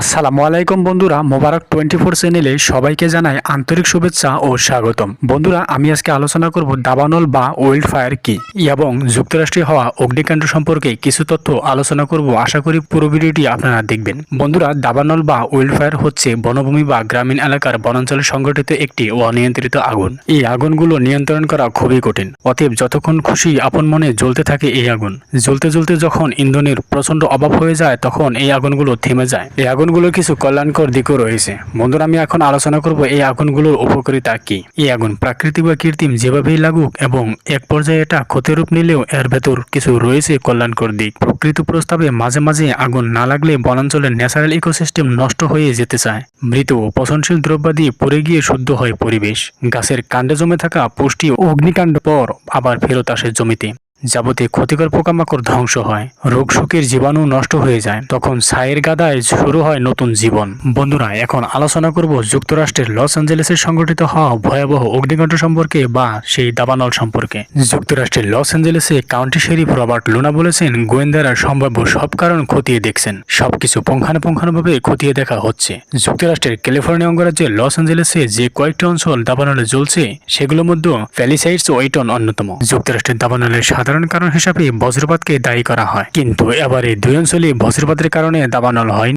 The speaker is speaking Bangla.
আসসালামু আলাইকুম বন্ধুরা, মোবারক টোয়েন্টি ফোর চ্যানেলে সবাইকে জানাই আন্তরিক শুভেচ্ছা ও স্বাগতম। বন্ধুরা, আমি আজকে আলোচনা করব দাবানল বা ওয়েল্ড ফায়ার কি এবং যুক্তরাষ্ট্রে হওয়া অগ্নিকাণ্ড সম্পর্কে কিছু তথ্য আলোচনা করব। আশা করি পুরো ভিডিওটি আপনারা দেখবেন। বন্ধুরা, দাবানল বা ওয়েল্ড ফায়ার হচ্ছে বনভূমি বা গ্রামীণ এলাকার বনাঞ্চলে সংগঠিত একটি অনিয়ন্ত্রিত আগুন। এই আগুনগুলো নিয়ন্ত্রণ করা খুবই কঠিন। অতএব যতক্ষণ খুশি আপন মনে জ্বলতে থাকে এই আগুন। জ্বলতে জ্বলতে যখন ইন্ধনের প্রচণ্ড অভাব হয়ে যায়, তখন এই আগুনগুলো থেমে যায়। এই আগুনগুলোর কিছু কল্যাণকর দিকও রয়েছে। বন্ধুরা, আমি এখন আলোচনা করব এই আগুনগুলোর উপকারিতা কি? এই আগুন প্রাকৃতিক বা কৃত্রিম যেভাবেই লাগুক এবং এক পর্যায়ে এটা ক্ষতির রূপ নিলেও এর ভেতর কিছু রয়েছে কল্যাণকর দিক। প্রকৃত প্রস্তাবে মাঝে মাঝে আগুন না লাগলে বনাঞ্চলের ন্যাচারাল ইকোসিস্টেম নষ্ট হয়ে যেতে চায়। মৃত ও পচনশীল দ্রব্যাদি পড়ে গিয়ে শুদ্ধ হয় পরিবেশ। গাছের কাণ্ডে জমে থাকা পুষ্টি ও অগ্নিকাণ্ড পর আবার ফেরত আসে জমিতে। যাবতীয় ক্ষতিকর পোকামাকড় ধ্বংস হয়। রোগ শোকের জীবাণু নষ্ট হয়ে যায়। তখন ছায়ের গাদায় শুরু হয় নতুন জীবন। বন্ধুরা, এখন আলোচনা করব যুক্তরাষ্ট্রের লস অ্যাঞ্জেলেসে সংঘটিত হওয়া ভয়াবহ অগ্নিকাণ্ড সম্পর্কে বা সেই দাবানল সম্পর্কে। যুক্তরাষ্ট্রের লস অ্যাঞ্জেলেসে কাউন্টি শেরিফ রবার্ট লুনা বলেছেন, গোয়েন্দারা সম্ভাব্য সব কারণ খতিয়ে দেখছেন। সবকিছু পুঙ্খানুপুঙ্খানুভাবে খতিয়ে দেখা হচ্ছে। যুক্তরাষ্ট্রের ক্যালিফোর্নিয়া অঙ্গরাজ্যের লস অ্যাঞ্জেলেসে যে কয়েকটি অঞ্চল দাবানলে জ্বলছে, সেগুলোর মধ্যে প্যালিসাইডস ওয়েটন অন্যতম। যুক্তরাষ্ট্রের দাবানলের সাধারণ কারণ হিসাবে বজ্রপাতকে দায়ী করা হয়। কিন্তু এবারে দুই অঞ্চলে বজ্রপাতের কারণে দাবানল হয়